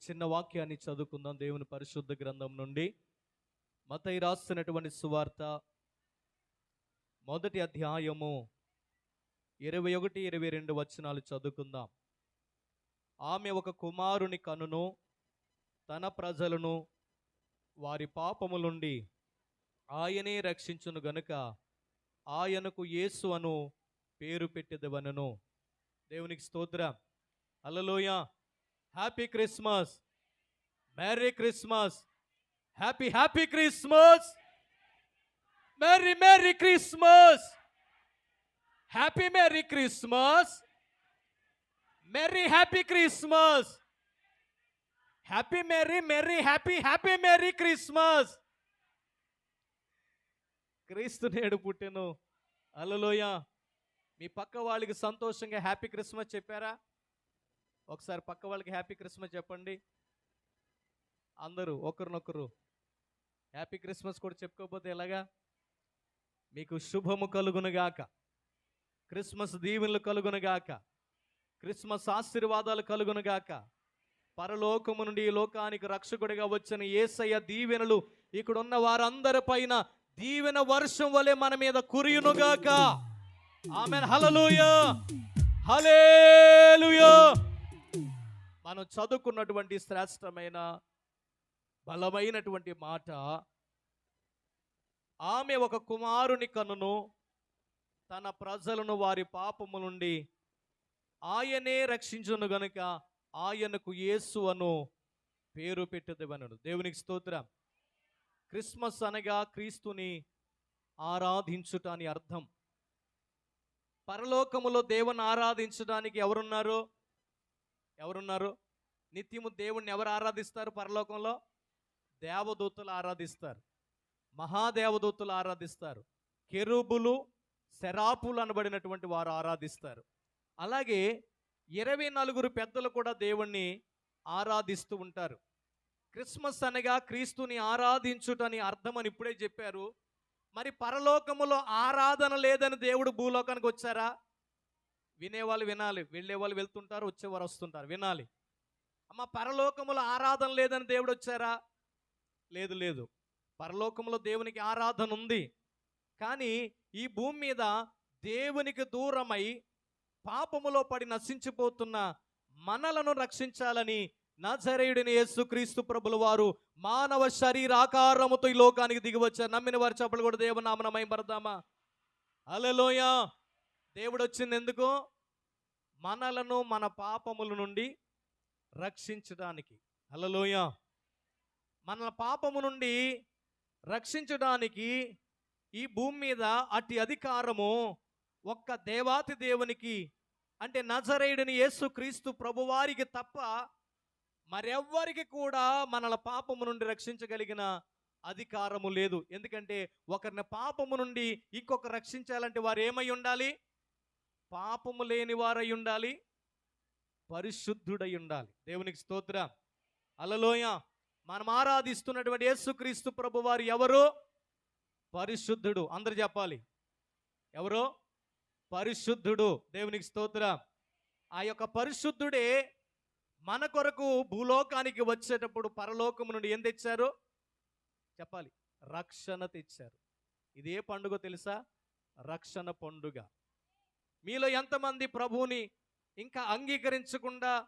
చిన్న వాక్యాన్ని చదువుకుందాం దేవుని పరిశుద్ధ గ్రంథం నుండి. మతై రాస్తున్నటువంటి సువార్త మొదటి అధ్యాయము ఇరవై ఒకటి ఇరవై రెండు వచనాలు చదువుకుందాం. ఆమె ఒక కుమారుని కనును తన ప్రజలను వారి పాపము నుండి ఆయనే రక్షించును గనుక ఆయనకు యేసు అను పేరు పెట్టెదవనను. దేవునికి స్తోత్రం. అలలోయ happy Christmas merry Christmas happy happy Christmas merry merry Christmas happy merry Christmas merry happy Christmas happy merry merry happy happy merry Christmas క్రీస్తు నేడు పుట్టెను. అలలోయ మీ పక్క వాళ్ళకి సంతోషంగా హ్యాపీ క్రిస్మస్ చెప్పారా? ఒకసారి పక్క వాళ్ళకి హ్యాపీ క్రిస్మస్ చెప్పండి. అందరూ ఒకరినొకరు. హ్యాపీ క్రిస్మస్ కూడా చెప్పుకోకపోతే ఎలాగా? మీకు శుభము కలుగునుగాక. క్రిస్మస్ దీవెనలు కలుగునుగాక. క్రిస్మస్ ఆశీర్వాదాలు కలుగునుగాక. పరలోకము నుండి ఈ లోకానికి రక్షకుడిగా వచ్చిన ఏసయ్య దీవెనలు ఇక్కడ ఉన్న వారందరి పైన దీవెన వర్షం వలె మన మీద కురియునుగాక. ఆమె హలలుయ హలేలుయ మనం చదువుకున్నటువంటి శ్రేష్టమైన బలమైనటువంటి మాట ఆమె ఒక కుమారుని కనును తన ప్రజలను వారి పాపము నుండి ఆయనే రక్షించును గనుక ఆయనకు యేసు అను పేరు పెట్టదవనను. దేవునికి స్తోత్రం. క్రిస్మస్ అనగా క్రీస్తుని ఆరాధించుట అని అర్థం. పరలోకములో దేవుని ఆరాధించడానికి ఎవరున్నారు? ఎవరున్నారు? నిత్యము దేవుణ్ణి ఎవరు ఆరాధిస్తారు పరలోకంలో? దేవదూతలు ఆరాధిస్తారు. మహాదేవదూతలు ఆరాధిస్తారు. కెరూబులు శరాపులు అనబడినటువంటి వారు ఆరాధిస్తారు. అలాగే ఇరవై నలుగురు పెద్దలు కూడా దేవుణ్ణి ఆరాధిస్తూ ఉంటారు. క్రిస్మస్ అనగా క్రీస్తుని ఆరాధించుటని అర్థమని ఇప్పుడే చెప్పారు. మరి పరలోకములో ఆరాధన లేదని దేవుడు భూలోకానికి వచ్చారా? వినేవాళ్ళు వినాలి. వెళ్ళేవాళ్ళు వెళ్తుంటారు వచ్చేవారు వస్తుంటారు. వినాలి. అమ్మ పరలోకములో ఆరాధన లేదని దేవుడు వచ్చారా? లేదు లేదు. పరలోకములో దేవునికి ఆరాధన ఉంది. కానీ ఈ భూమి మీద దేవునికి దూరమై పాపములో పడి నశించిపోతున్న మనలను రక్షించాలని నజరేయుడిని యేసుక్రీస్తు ప్రభుల వారు మానవ శరీరాకారముతో ఈ లోకానికి దిగివచ్చారు నమ్మిన వారి చెప్పలు కూడా దేవునామనమై పడదామా అలలోయ దేవుడు వచ్చింది ఎందుకు? మనలను మన పాపముల నుండి రక్షించడానికి. అలలోయ మన పాపము నుండి రక్షించడానికి ఈ భూమి మీద అట్టి అధికారము ఒక్క దేవాతి దేవునికి అంటే నజరేయుడిని యేసు క్రీస్తు ప్రభువారికి తప్ప మరెవ్వరికి కూడా మనల పాపము నుండి రక్షించగలిగిన అధికారము లేదు. ఎందుకంటే ఒకరిని పాపము నుండి ఇంకొక రక్షించాలంటే వారు ఏమై ఉండాలి? పాపము లేని వారై ఉండాలి. పరిశుద్ధుడై ఉండాలి దేవునికి స్తోత్ర. అలలోయ మనం ఆరాధిస్తున్నటువంటి యేసుక్రీస్తు ప్రభు వారు ఎవరు? పరిశుద్ధుడు. అందరు చెప్పాలి. ఎవరు? పరిశుద్ధుడు. దేవునికి స్తోత్ర. ఆ యొక్క పరిశుద్ధుడే మన కొరకు భూలోకానికి వచ్చేటప్పుడు పరలోకము నుండి ఏం తెచ్చారు? చెప్పాలి. రక్షణ తెచ్చారు. ఇది ఏ పండుగ తెలుసా? రక్షణ పండుగ. మీలో ఎంతమంది ప్రభువుని ఇంకా అంగీకరించకుండా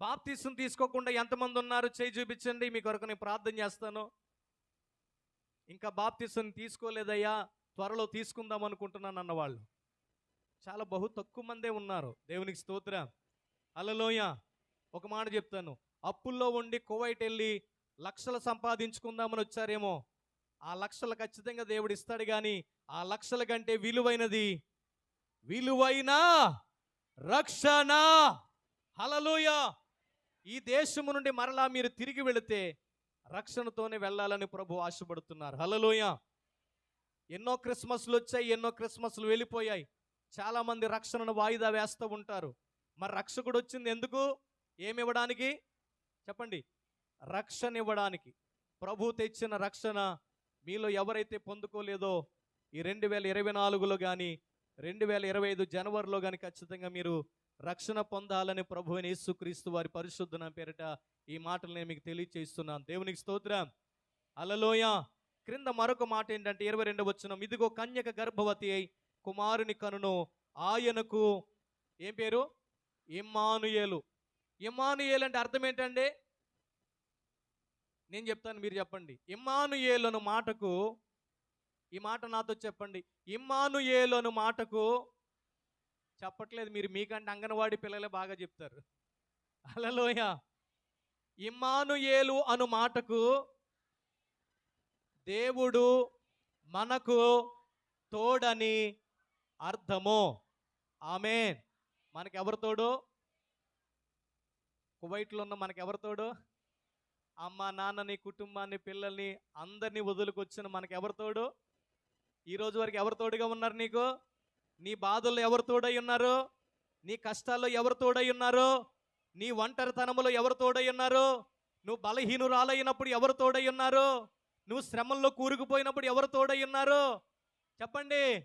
బాప్తీసం తీసుకోకుండా ఎంతమంది ఉన్నారు? చేయి చూపించండి మీ కొరకు నేను ప్రార్థన చేస్తాను. ఇంకా బాప్తీసం తీసుకోలేదయ్యా త్వరలో తీసుకుందాం అనుకుంటున్నాను అన్నవాళ్ళు. చాలా బహు తక్కువ మందే ఉన్నారు. దేవునికి స్తోత్ర. అలలోయ ఒక మాట చెప్తాను. అప్పుల్లో ఉండి కువైట్ వెళ్ళి లక్షలు సంపాదించుకుందామని వచ్చారేమో. ఆ లక్షలు ఖచ్చితంగా దేవుడు ఇస్తాడు కానీ ఆ లక్షల కంటే విలువైనది విలువైన రక్షణ. హలలోయ ఈ దేశము నుండి మరలా మీరు తిరిగి వెళితే రక్షణతోనే వెళ్ళాలని ప్రభు ఆశపడుతున్నారు. హలలోయ ఎన్నో క్రిస్మస్లు వచ్చాయి ఎన్నో క్రిస్మస్లు వెళ్ళిపోయాయి. చాలామంది రక్షణను వాయిదా వేస్తూ ఉంటారు. మరి రక్షకుడు వచ్చింది ఎందుకు? ఏమి ఇవ్వడానికి? చెప్పండి. రక్షణ ఇవ్వడానికి. ప్రభు తెచ్చిన రక్షణ మీలో ఎవరైతే పొందుకోలేదో ఈ రెండు వేల ఇరవై నాలుగులో కానీ రెండు వేల ఇరవై ఐదు జనవరిలో కానీ ఖచ్చితంగా మీరు రక్షణ పొందాలని ప్రభు అయిన యేసుక్రీస్తు వారి పరిశుద్ధన పేరిట ఈ మాటలు నేను మీకు తెలియచేస్తున్నాను. దేవునికి స్తోత్రం. అలలోయ క్రింద మరొక మాట ఏంటంటే ఇరవై రెండు వచ్చిన ఇదిగో కన్యక గర్భవతి అయి కుమారుని కనును ఆయనకు ఏం పేరు? ఇమ్మానుయేలు. ఇమ్మానుయేలు అంటే అర్థం ఏంటండి? నేను చెప్తాను మీరు చెప్పండి. ఇమ్మానుయేలు అన్న మాటకు ఈ మాట నాతో చెప్పండి. ఇమ్మానుయేలు అను మాటకు చెప్పట్లేదు. మీరు మీకంటే అంగన్వాడి పిల్లలే బాగా చెప్తారు. అలలోయ ఇమ్మానుయేలు అను మాటకు దేవుడు మనకు తోడని అర్థము. ఆమె మనకెవరు తోడు? కువైట్లో ఉన్న మనకెవరు తోడు? అమ్మ నాన్నని కుటుంబాన్ని పిల్లల్ని అందరినీ వదులుకొచ్చిన మనకెవరు తోడు? ఈ రోజు వరకు ఎవరు తోడుగా ఉన్నారు నీకు? నీ బాధల్లో ఎవరు తోడై ఉన్నారు? నీ కష్టాల్లో ఎవరు తోడై ఉన్నారు? నీ ఒంటరితనంలో ఎవరు తోడై ఉన్నారు? నువ్వు బలహీనురాలైనప్పుడు ఎవరు తోడై ఉన్నారు? నువ్వు శ్రమంలో కూరుకుపోయినప్పుడు ఎవరు తోడై ఉన్నారు? చెప్పండి.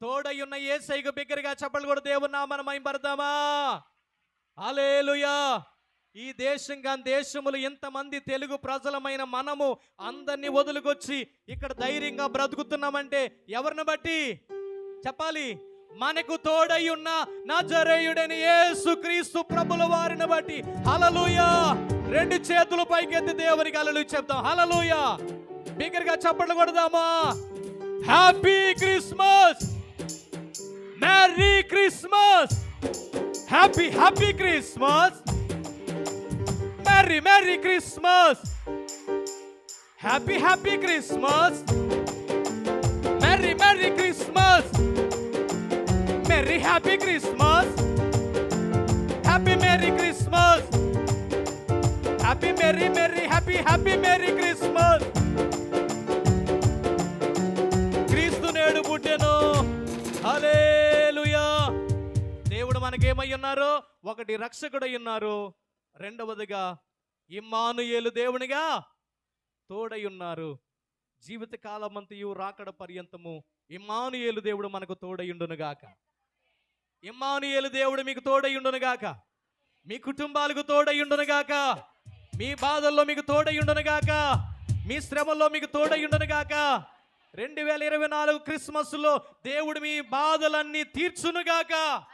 తోడై ఉన్న ఏ సైగ బిగ్గరగా చెప్పలు కూడా దేవుని నామన మైంపడదామా అలేలుయా ఈ దేశం కాని దేశములు ఇంతమంది తెలుగు ప్రజలమైన మనము అందరినీ వదులుకొచ్చి ఇక్కడ ధైర్యంగా బ్రతుకుతున్నామంటే ఎవరిని బట్టి? చెప్పాలి. మనకు తోడై ఉన్న నజరేయుడని యేసు క్రీస్తు ప్రభుల వారిని బట్టి. హలలుయా రెండు చేతులు పైకెత్తి దేవునికి అలలు చెప్తాం. హలలుయా బిగ్గరగా చప్పట్లు కొడదామా? Happy Christmas. Merry Christmas. Happy happy Christmas. Merry merry Christmas happy happy Christmas merry merry Christmas merry happy Christmas happy merry Christmas happy merry merry happy happy merry Christmas క్రీస్తు నేడు పుట్టెను. హల్లెలూయా. దేవుడు మనకేమై ఉన్నారు? ఒకటి రక్షకుడై ఉన్నారు. రెండవదిగా ఇమ్మానుయేలు దేవునిగా తోడై ఉన్నారు జీవిత కాలమంతయు రాకడ పర్యంతము ఇమ్మానుయేలు దేవుడు మనకు తోడయుండునుగాక. ఇమ్మానుయేలు దేవుడు మీకు తోడయుండునుగాక. మీ కుటుంబాలకు తోడయుండునుగాక. మీ బాధల్లో మీకు తోడయుండునుగాక. మీ శ్రమల్లో మీకు తోడయుండునుగాక. గాక రెండు వేల ఇరవై నాలుగు క్రిస్మస్లో దేవుడు మీ బాధలన్నీ తీర్చునుగాక.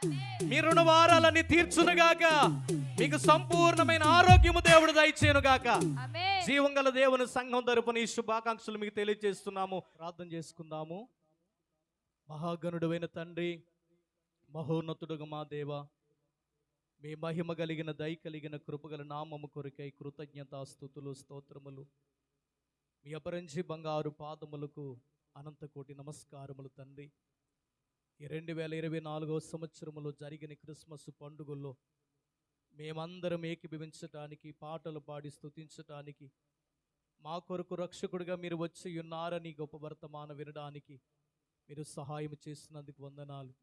మీ రుణవారాలన్నీ తీర్చునుగాక. మీకు సంపూర్ణమైన ఆరోగ్యము దేవుడు దయచేయునుగాక. జీవం గల దేవుని సంఘం తరపున ఈ శుభాకాంక్షలు మీకు తెలియజేస్తున్నాము. ప్రార్థన చేసుకుందాము. మహాగణుడైన తండ్రి మహోన్నతుడుగా మా దేవ మీ మహిమ కలిగిన దయ కలిగిన కృపగల నామము కొరికై కృతజ్ఞత స్థుతులు స్తోత్రములు. మీ అపరించి బంగారు పాదములకు అనంత కోటి నమస్కారములు తండ్రి. ఈ రెండు వేల ఇరవై నాలుగవ సంవత్సరములో జరిగిన క్రిస్మస్ పండుగల్లో మేమందరం ఏకీభవించటానికి పాటలు పాడి స్తుతించటానికి మా కొరకు రక్షకుడిగా మీరు వచ్చి ఉన్నారని గొప్ప వర్తమానం వినడానికి మీరు సహాయం చేసినందుకు వందనాలు.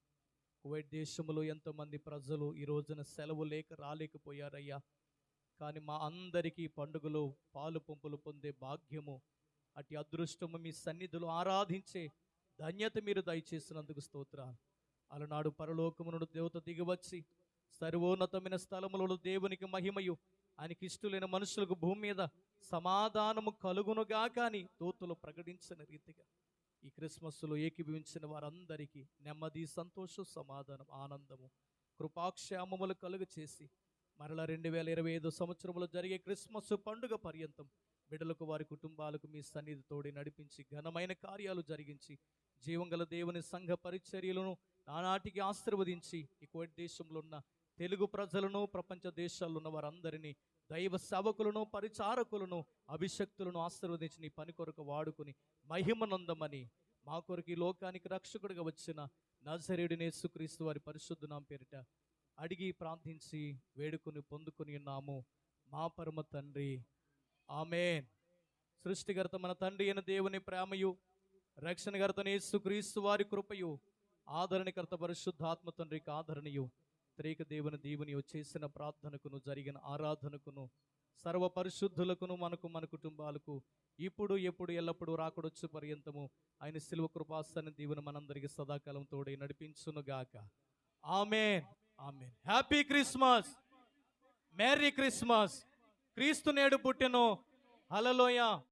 కువైట్ దేశంలో ఎంతోమంది ప్రజలు ఈ రోజున సెలవు లేక రాలేకపోయారయ్యా. కానీ మా అందరికీ పండుగలో పాలు పంపులు పొందే భాగ్యము అటు అదృష్టము మీ సన్నిధిలో ఆరాధించే ధన్యత మీరు దయచేసినందుకు స్తోత్రాలు. అలనాడు పరలోకమును దేవత దిగివచ్చి సర్వోన్నతమైన స్థలములలో దేవునికి మహిమయు ఆయనకి ఇష్టలైన మనుషులకు భూమి మీద సమాధానము కలుగునుగా కానీ తోతులు ప్రకటించిన రీతిగా ఈ క్రిస్మస్లో ఏకీభవించిన వారందరికీ నెమ్మది సంతోషం సమాధానం ఆనందము కృపాక్షేమములు కలుగు చేసి మరలా రెండు వేల ఇరవై ఐదు సంవత్సరంలో జరిగే క్రిస్మస్ పండుగ పర్యంతం బిడ్డలకు వారి కుటుంబాలకు మీ సన్నిధి తోడి నడిపించి ఘనమైన కార్యాలు జరిగించి జీవంగల దేవుని సంఘ పరిచర్యలను నానాటికి ఆశీర్వదించి ఈ కోటి దేశంలో ఉన్న తెలుగు ప్రజలను ప్రపంచ దేశాల్లో ఉన్న వారందరినీ దైవ సేవకులను పరిచారకులను అభిషక్తులను ఆశీర్వదించి నీ పని కొరకు వాడుకుని మహిమనందమని మా కొరకు ఈ లోకానికి రక్షకుడిగా వచ్చిన నజరేయుడిని యేసుక్రీస్తు వారి పరిశుద్ధ నాం పేరిట అడిగి ప్రార్థించి వేడుకుని పొందుకుని ఉన్నాము. మా పరమ తండ్రి ఆమెన్. సృష్టికర్త మన తండ్రి అయిన దేవుని ప్రేమయు రక్షణకర్తని యేసుక్రీస్తు వారి కృపయు ఆదరణకర్త పరిశుద్ధాత్మ తండ్రికి ఆదరణయు. త్రేక దేవుని దేవుని చేసిన ప్రార్థనకును జరిగిన ఆరాధనకును సర్వ పరిశుద్ధులకును మనకు మన కుటుంబాలకు ఇప్పుడు ఎప్పుడు ఎల్లప్పుడూ రాకడొచ్చు పర్యంతము ఆయన శిలువ కృపాసన దీవెన మనందరికీ సదాకాలం తోడే నడిపించునుగాక ఆమెన్. Amen. Happy Christmas. Merry Christmas. క్రీస్తు నేడు పుట్టెను. హలలోయ